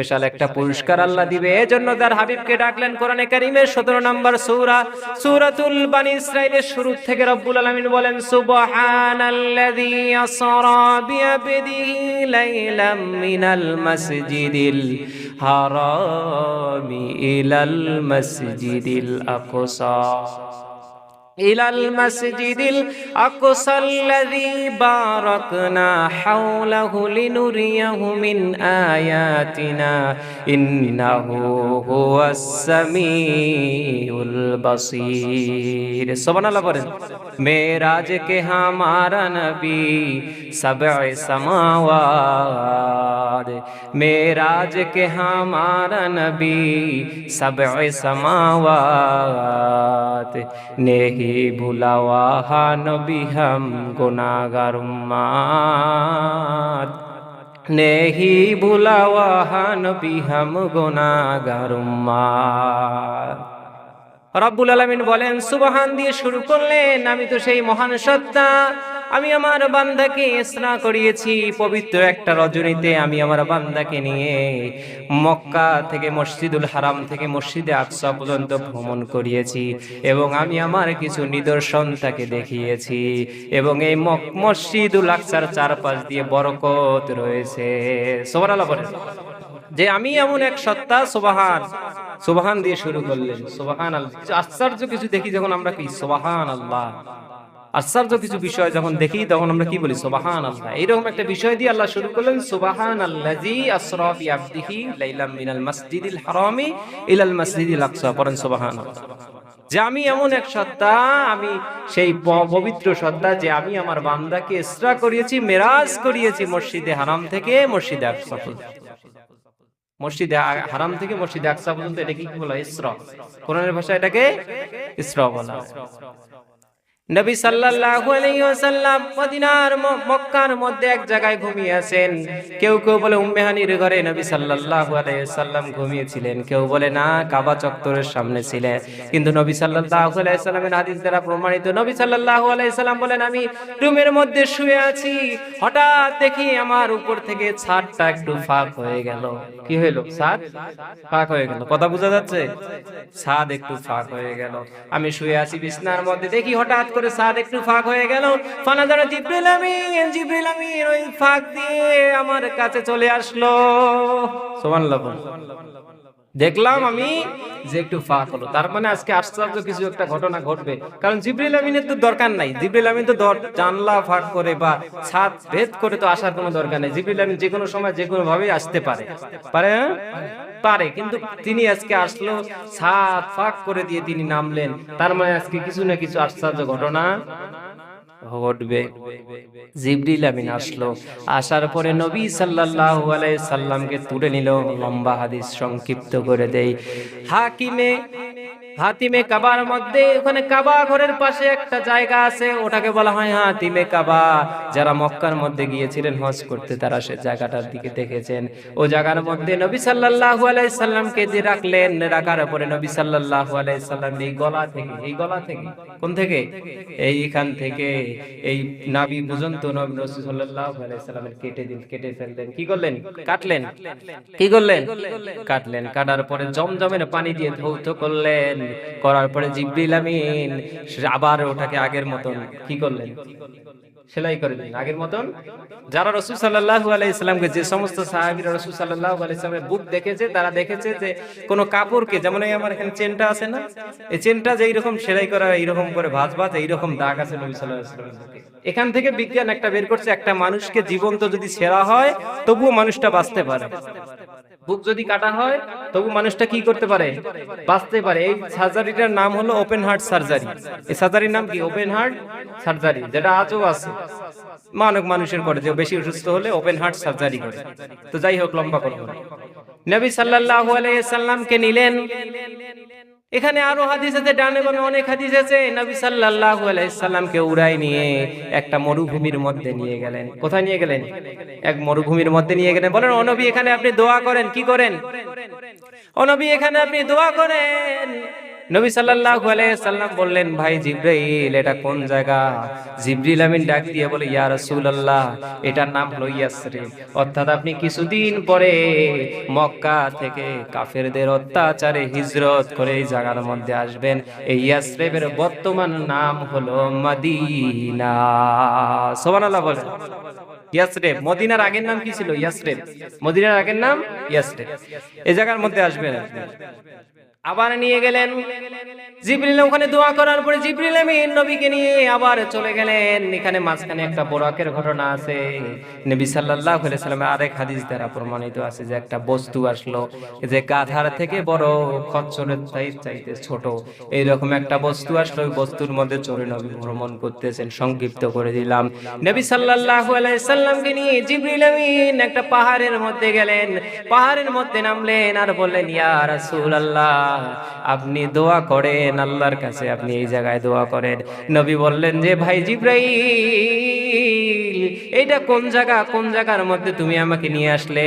Special একটা পুরস্কার আল্লাহ দিবে। এজন্য তার হাবিবকে ডাকলেন কোরআনে কারিমের 17 নম্বর সূরা সূরাতুল বানি ইসরাইলের শুরু থেকে রব্বুল আলামিন বলেন সুবহানাল্লাযী আসরা বিআবদিহি লাইলাম মিনাল মাসজিদিল হারামি ইলাল মাসজিদিল আকসা। إلى المسجد الأقصى الذي باركنا حوله لنريه من آياتنا إنه هو السميع البصير سبحان الله بولن मेराज के हमारा नबी सब समावाद। मेराज के हमारा नबी सब समावाद। नहीं भुलावा नबी हम गुनागार मात নেহি नबी हम गुनागर গারুমা রব্বুল আলমিন বলেন, সুবাহান দিয়ে শুরু করলেন, আমি তো সেই মহান সত্তা। আমি আমার বান্দাকে স্না করিয়েছি, পবিত্র একটা রজনীতে আমি আমার বান্দাকে নিয়ে মক্কা থেকে মসজিদুল হারাম থেকে মসজিদে আকসা পর্যন্ত ভ্রমণ করিয়েছি এবং আমি আমার কিছু নিদর্শন তাকে দেখিয়েছি এবং এই মসজিদুল আকসার চারপাশ দিয়ে বরকত রয়েছে। আল্লাহ বলেন, যে আমি এমন এক সত্তা, সোবাহান। সোবাহান দিয়ে শুরু করলেন সোবাহান আল্লাহ আশ্চর্য কিছু দেখি যখন আমরা কি সোবাহান আল্লাহ আশ্চর্য কিছু বিষয় যখন দেখি, তখন আমরা কি বলি সোবাহান আল্লাহ এইরকম একটা বিষয় দিয়ে আল্লাহ শুরু করলেন সোবাহান আল্লাজি আসরা বি আবদিহি লাইলাম মিনাল মাসজিদিল হারামি ইলাল মাসজিদিল আকসা। পড়েন সোবাহান যে আমি এমন এক সত্তা, আমি সেই পবিত্র সত্তা যে আমি আমার বান্দাকে ইসরা করিয়েছি, মেরাজ করিয়েছি মসজিদে হারাম থেকে মসজিদে আকসা। মসজিদে হারাম থেকে মসজিদে আকসা পর্যন্ত এটাকে কি বলা? ইসরা কোরআনের ভাষা এটাকে ইসরা বলা। নবী সাল্লাল্লাহু আলাইহি ওয়াসাল্লাম মদিনার মক্কার মধ্যে এক জায়গায় ঘুমিয়ে আছেন কেউ কেউ বলে, উম্মে হানির ঘরে নবী সাল্লাল্লাহু আলাইহি ওয়াসাল্লাম ঘুমিয়েছিলেন। কেউ বলে, না, কাবা চত্বরের সামনে ছিলেন। কিন্তু নবী সাল্লাল্লাহু আলাইহি ওয়াসাল্লামের হাদিস দ্বারা প্রমাণিত, নবী সাল্লাল্লাহু আলাইহি ওয়াসাল্লাম বলেন, আমি রুমের মধ্যে শুয়ে আছি। হঠাৎ দেখি আমার উপর থেকে ছাদটা একটু ফাঁক হয়ে গেল। কি হইল? ছাদ? ফাঁক হয়ে গেল। কথা বোঝা যাচ্ছে? ছাদ একটু ফাঁক হয়ে গেল। আমি শুয়ে আছি বিছনার মধ্যে। দেখি হঠাৎ করে সাদ একটু ফাঁক হয়ে গেল ফানাদারা জিব্রিল আমিন জিব্রিল আমিন ওই ফাঁক দিয়ে আমার কাছে চলে আসলো সুবহানাল্লাহ। দেখলাম আমি যে একটু ফাঁক হলো। তার মানে আজকে আশ্চর্য কিছু একটা ঘটনা ঘটবে। কারণ জিব্রিল আমিনের তো দরকার নাই। জিব্রিল আমিন তো জানলা ফাঁক করে বা ছাদ ভেদ করে তো আসার কোনো দরকার নেই। জিব্রিল আমিন যে কোনো সময় যে কোনো ভাবে আসতে পারে। পারে পারে। কিন্তু তিনি আজকে আসলো, ছাদ ফাঁক করে দিয়ে তিনি নামলেন। তার মানে আজকে কিছু না কিছু আশ্চর্য ঘটনা ঘটবে। জিবরিল আমিন আসলো। আসার পরে নবী সাল্লাল্লাহু আলাইহি সাল্লামকে তুলে নিল লম্বা হাদিস সংক্ষিপ্ত করে দেই। হাকিমে হাতিমে কাবার মধ্যে, ওখানে কাবা ঘরের পাশে একটা জায়গা আছে, ওটাকে বলা হয় হাতিমে কাবা। যারা মক্কার মধ্যে গিয়েছিলেন, হজ করতে, তারা সে জায়গাটার দিকে দেখেছেন। ও জায়গার মধ্যে নবী সাল্লাল্লাহু আলাইহি সাল্লামকে যে রাখলেন, রাখার পরে নবী সাল্লাল্লাহু আলাইহি সাল্লাম এই গলা থেকে, এই গলা থেকে, কোন থেকে? এইখান থেকে, এই নাভি পর্যন্ত নবী রাসূল সাল্লাল্লাহু আলাইহি সাল্লামের কেটে দিন কেটে ফেললেন। কি করলেন? কাটলেন? কি করলেন? কাটলেন, কাটার পরে জমজমের পানি দিয়ে ধৌত করলেন। করার পরে জিবরিল আমিন আবার ওটাকে আগের মতন কি করলেন? সেলাই করে দিন আগের মতন? যারা রসুল সাল্লাহু আলাইসাল্লামকে যে সমস্ত সাহাবিরা রসুল সাল্লাহু আলাইসাল্লামের বুক দেখেছে, তারা দেখেছে যে কোনো কাপড়কে, যেমন এই আমার এখানে চেনটা আছে না, এই চেনটা যে এইরকম সেলাই করা, এইরকম করে ভাঁজ ভাঁজ, এইরকম দাগ আছে নবী সাল্লাহ। এখান থেকে বিজ্ঞান একটা বের করছে, একটা মানুষকে জীবন্ত যদি ছেঁড়া হয়, তবুও মানুষটা বাঁচতে পারে। বুক যদি কাটা হয়, তবু মানুষটা কি করতে পারে? বাঁচতে পারে। এই সার্জারিটার নাম হলো ওপেন হার্ট সার্জারি। এই সার্জারির নাম কি? ওপেন হার্ট সার্জারি, যেটা আজও আছে। মানব মানুষের করে যে বেশি অসুস্থ হলে ওপেন হার্ট সার্জারি করে। তো যাই হোক, লম্বা করব। নবী সাল্লাল্লাহু আলাইহি সাল্লামকে নিলেন। এখানে আরও হাদিস আছে, ডানে বামে অনেক হাদিস আছে। নবী সাল্লাল্লাহু আলাইহি সাল্লামকে উড়াই নিয়ে একটা মরুভূমির মধ্যে নিয়ে গেলেন। কোথায় নিয়ে গেলেন? এক মরুভূমির মধ্যে নিয়ে গেলেন। বলেন ও নবী এখানে আপনি দোয়া করেন, কি করেন? ও নবী এখানে আপনি দোয়া করেন। নবী সাল্লাল্লাহু আলাইহি সাল্লাম বললেন, ভাই জিব্রাইল, এটা কোন জায়গা? জিবরিল আমিন ডাক দিয়ে বলে, ইয়া রাসূলুল্লাহ, এটার নাম হলো ইয়াসরিব অর্থাৎ আপনি কিছুদিন পরে মক্কা থেকে কাফেরদের অত্যাচারে হিজরত করে এই জায়গার মধ্যে আসবেন। এই ইয়াসরিবের বর্তমান নাম হলো মদিনা। সুবহানাল্লাহ বলেন। ইয়াসরেব, মদিনার আগের নাম কি ছিল? ইয়াসরেব। মদিনার আগের নাম ইয়াসরেব। এই জায়গার মধ্যে আসবেন। আবার নিয়ে গেলেন। জিবরিল ওখানে দোয়া করার পরে জিবরিল আমিন নবীকে নিয়ে আবার চলে গেলেন। এখানে মাঝখানে একটা বরাকের ঘটনা আছে। নবী সাল্লাল্লাহু আলাইহি সাল্লামের আরেক হাদিস দ্বারা প্রমাণিত আছে যে একটা বস্তু আসলো যে গাধার থেকে বড়, খচ্চরের চাই- চাইতে ছোট। এইরকম একটা বস্তু আসলো, ওই বস্তুর মধ্যে চড়ে নবী ভ্রমণ করতেছেন, সংক্ষিপ্ত করে দিলাম। নবী সাল্লাল্লাহু আলাইহি সাল্লামকে নিয়ে জিবরিল আমিন একটা পাহাড়ের মধ্যে গেলেন। পাহাড়ের মধ্যে নামলেন আর বললেন, ইয়া রাসূলুল্লাহ। আপনি দোয়া করেন, আল্লাহর কাছে আপনি এই জায়গায় দোয়া করেন। নবী বললেন যে, ভাই জিব্রাইল, এইটা কোন জায়গা, কোন জায়গার মধ্যে তুমি আমাকে নিয়ে আসলে?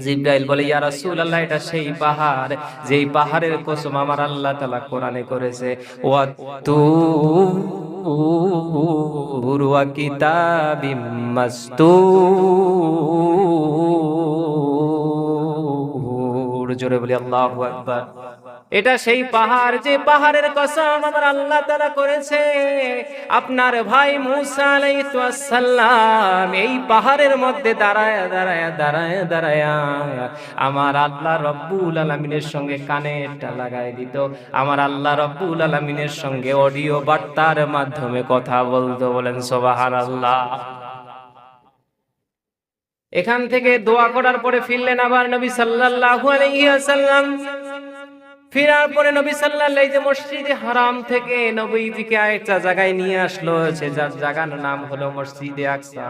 জিব্রাইল বলে, ইয়া রাসূলুল্লাহ, এটা সেই পাহাড়, যেই পাহাড়ের কসম আমার আল্লাহ তাআলা কোরআনে করেছে। ওয়া তু ওয়া কিতাবিম মাসতুর। জোরে বলি, আল্লাহু এটা সেই পাহাড়, যে পাহাড়ের কসম আমার আল্লাহ তারা করেছে। আপনার ভাই মুসা আলাইহিস এই পাহাড়ের মধ্যে দাঁড়ায় দাঁড়ায় দাঁড়ায় দাঁড়ায় আমার আল্লাহ রব্বুল আলামিনের সঙ্গে কানেরটা লাগাই দিত। আমার আল্লাহ রব্বুল আলামিনের সঙ্গে অডিও বার্তার মাধ্যমে কথা বলতো, বলেন, সুবহানাল্লাহ। এখান থেকে দোয়া করার পরে ফিরলেন আবার নবী সাল্লাল্লাহু আলাইহি ওয়াসাল্লাম। ফেরার পরে নবী সাল্লাল্লাহু আলাইহি মসজিদে হারাম থেকে নবীজিকে একটা জায়গায় নিয়ে আসলো। সে জায়গার নাম হলো মসজিদে আকসা।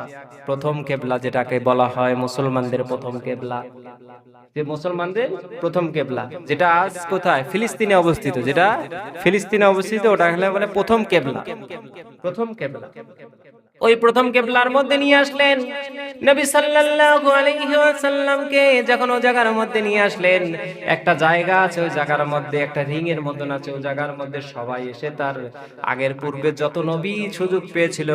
প্রথম কেবলা যেটাকে বলা হয় মুসলমানদের প্রথম কেবলা। যে মুসলমানদের প্রথম কেবলা, যেটা আজ কোথায়? ফিলিস্তিনে অবস্থিত। যেটা ফিলিস্তিনে অবস্থিত, ওটা হলো বলে প্রথম কেবলা। প্রথম কেবলা। ওই প্রথম কেবলার মধ্যে নিয়ে আসলেন। নবী সাল্লাল্লাহু আলাইহি ওয়াসাল্লামকে যখন ও জায়গার মধ্যে নিয়ে আসলেন, একটা জায়গা আছে ওই জায়গার মধ্যে, একটা রিং এর মতন আছে ওই জায়গার মধ্যে সবাই এসে তার আগের পূর্বে যত নবী সুযোগ পেয়েছিল,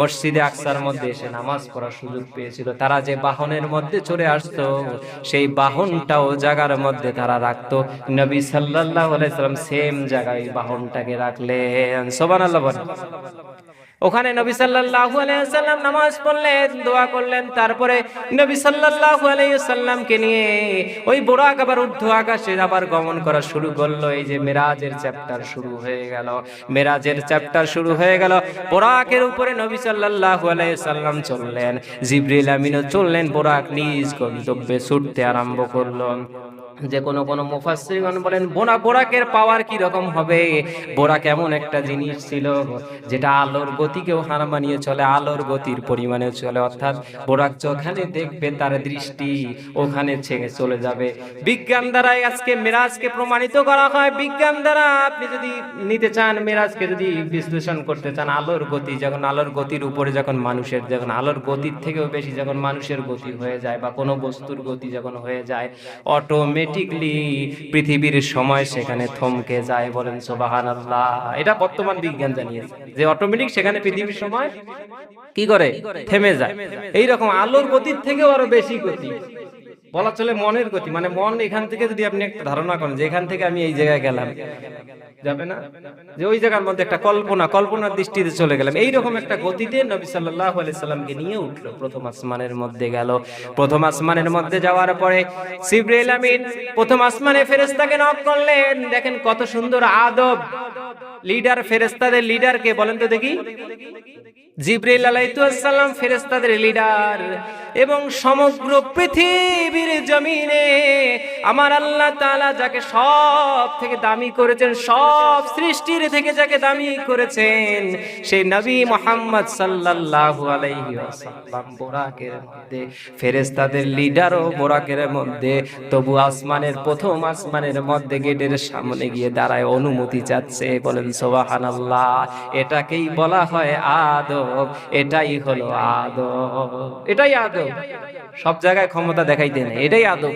মসজিদে আকসার মধ্যে এসে নামাজ পড়ার সুযোগ পেয়েছিল, তারা যে বাহনের মধ্যে চড়ে আসতো, সেই বাহনটাও জায়গার মধ্যে তারা রাখতো। নবী সাল্লাল্লাহু আলাইহি সাল্লাম সেম জায়গায় বাহনটাকে রাখলেন। সুবহানাল্লাহ বলেন। ওখানে নবী সাল্লাল্লাহু আলাইহি সাল্লাম নামাজ পড়লেন, দোয়া করলেন, তারপরে নবী সাল্লাল্লাহু আলাইহি সাল্লামকে নিয়ে ওই বোরাক আবার ঊর্ধ্ব আকাশে আবার গমন করা শুরু করল। এই যে মেরাজের চ্যাপ্টার শুরু হয়ে গেল, মেরাজের চ্যাপ্টার শুরু হয়ে গেল। বোরাকের উপরে নবী সাল্লাল্লাহু আলাইহি সাল্লাম চললেন, জিবরিল আমিনও চললেন, বোরাক নিজ গন্তব্যে ছুটতে আরম্ভ করল। যে কোনো কোনো মুফাসসিরগণ বলেন, বোনা বোরাকের পাওয়ার কি রকম হবে? বোরাক এমন একটা জিনিস ছিল, যেটা আলোর গতিকেও হার মানিয়ে চলে, আলোর গতির পরিমাণে চলে। অর্থাৎ বোরাক যেখানে দেখবে, তার দৃষ্টি ওখানে ছেড়ে চলে যাবে। বিজ্ঞান দ্বারাই আজকে মেরাজকে প্রমাণিত করা হয়। বিজ্ঞান দ্বারা আপনি যদি নিতে চান, মেরাজকে যদি বিশ্লেষণ করতে চান, আলোর গতি যখন, আলোর গতির উপরে যখন মানুষের, যখন আলোর গতির থেকেও বেশি, যখন মানুষের গতি হয়ে যায় বা কোনো বস্তুর গতি যখন হয়ে যায় অটোমেটিকলি পৃথিবীর সময় সেখানে থমকে যায় বলেন সোবাহান আল্লাহ এটা বর্তমান বিজ্ঞান জানিয়েছে। যে অটোমেটিক সেখানে পৃথিবীর সময় কি করে? থেমে যায়। এইরকম আলোর গতির থেকেও আরও বেশি গতি। বলা চলে মনের গতি। মানে মন এখান থেকে যদি আপনি একটা ধারণা করেন যে এখান থেকে আমি এই জায়গায় গেলাম, যাবে না? যে ওই জায়গার মধ্যে একটা কল্পনা, কল্পনার দৃষ্টিতে চলে গেলাম। এইরকম একটা গতিতে নবী আলাইহি সাল্লামকে নিয়ে উঠল। প্রথম আসমানের মধ্যে গেল। প্রথম আসমানের মধ্যে যাওয়ার পরে জিবরাইল আমিন প্রথম আসমানে ফেরেশতাকে নক করলেন। দেখেন কত সুন্দর আদব। লিডার ফেরেশতাদের লিডারকে বলেন তো দেখি। জিব্রাইল আলাইহিসসালাম ফেরেশতাদের লিডার এবং সমগ্র পৃথিবীর জমিনে আমার আল্লাহ তাআলা যাকে সব থেকে দামি করেছেন, সব সৃষ্টির থেকে যাকে দামি করেছেন, সেই নবী মোহাম্মদ আলাইহি বোরাকের মধ্যে, ফেরেশতাদের লিডারও বোরাকের মধ্যে, তবু আসমানের প্রথম আসমানের মধ্যে গেটের সামনে গিয়ে দাঁড়ায় অনুমতি চাচ্ছে, বলেন সুবহানাল্লাহ, এটাকেই বলা হয় আদব, এটাই হলো আদব, এটাই আদব, সব জায়গায় ক্ষমতা দেখাইতে নেই, এটাই আদব।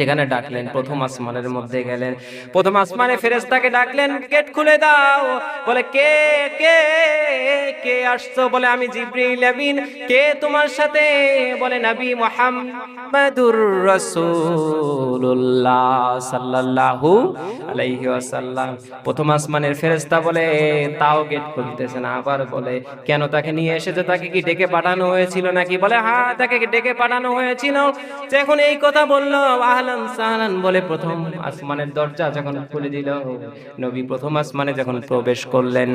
সেখানে ডাকলেন, প্রথম আসমানের মধ্যে গেলেন। প্রথম আসমানে ফেরেস্তাকে ডাকলেন, গেট খুলে দাও। বলে, কে কে কে আসছো? বলে, আমি জিব্রিল আমিন। কে তোমার সাথে? বলে, নবী মুহাম্মাদুর রাসূলুল্লাহ সাল্লাল্লাহু আলাইহি ওয়াসাল্লাম। প্রথম আসমানের ফেরেশতা বলে, তাও গেট খুলতেছে না। আবার বলে, কেন তাকে নিয়ে এসেছে? তাকে কি ডেকে পাঠানো হয়েছিল নাকি? বলে হ্যাঁ তাকে ডেকে পাঠানো হয়েছিল। যখন এই কথা বলল আহলান সাহলান বলে প্রথম আসমানের দরজা যখন খুলে দিল, নবী প্রথম আসমানে যখন প্রবেশ করলেন,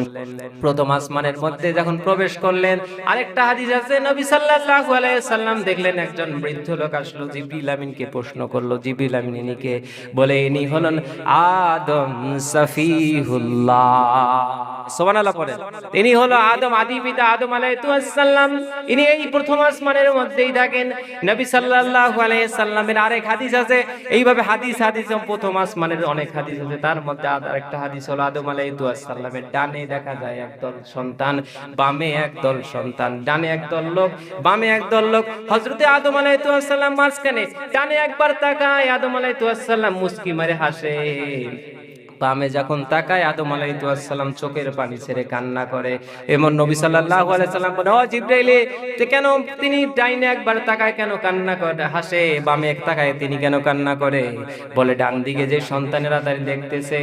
প্রথম আসমানের মধ্যে যখন প্রবেশ করলেন, আরেকটা হাদিস আছে, নবী সাল্লাল্লাহু আলাইহি সাল্লাম দেখলেন একজন বৃদ্ধ লোক আসলো, জিবরিল আমিনকে প্রশ্ন করল, জিবরিল আমিন ইনিকে বলে, ইনি হলেন আদম সফিহুল্লাহ। সুবহানাল্লাহ পড়েন, তিনি হলো আদম, আদি পিতা আদম আলাইহিসসালাম ইনি এই প্রথম আসমানের মধ্যেই থাকেন। নবী সাল্লাল্লাহু আলাইহি সাল্লামের আরেক হাদিস আছে এইভাবে হাদিস হাদিস প্রথম আসমানের অনেক হাদিস আছে। তার মধ্যে আর একটা হাদিস হলো, আদম আলাইসাল্লামের ডানে দেখা যায় একদল সন্তান, বামে একদল সন্তান, ডানে একদল লোক, বামে একদল লোক। হজরতে আদম আলাইসাল্লাম মাঝখানে, ডানে একবার তাকায়, আদম আলাইসাল্লাম মুস্কি মারে হাসে। বামে যখন তাকায়, আদম আলাইহিসসালাম চোখের পানি ছেড়ে কান্না করে। এমন নবী সাল্লাল্লাহু আলাইহি সাল্লাম বলে, ও জিবরাইলে কেন তিনি ডাইনে একবার তাকায় কেন কান্না করে, হাসে? বামে এক তাকায়, তিনি কেন কান্না করে? বলে, ডান দিকে যে সন্তানেরা তাই দেখতেছে,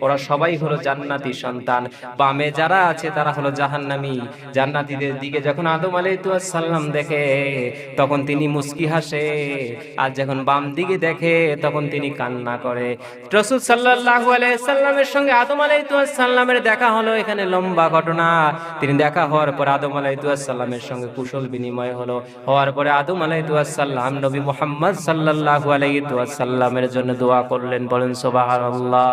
ওরা সবাই হলো জান্নাতি সন্তান। বামে যারা আছে, তারা হলো জাহান্নামি। জান্নাতীদের দিকে যখন আদম আলাইহিসসালাম দেখে, তখন তিনি মুস্কি হাসে। আর যখন বাম দিকে দেখে, তখন তিনি কান্না করে। রাসূল সাল্লাল্লাহু আলাইহি সাল্লামের সঙ্গে আদম আলাইহিসসালামের দেখা হলো, এখানে লম্বা ঘটনা। তিনি দেখা হওয়ার পর আদম আলাইহিসসালামের সঙ্গে কুশল বিনিময় হলো। হওয়ার পরে আদম আলাইহিসসালাম নবী মোহাম্মদ সাল্লাহ আলাই ওয়াসাল্লামের জন্য দোয়া করলেন, বলেন, সুবহানাল্লাহ।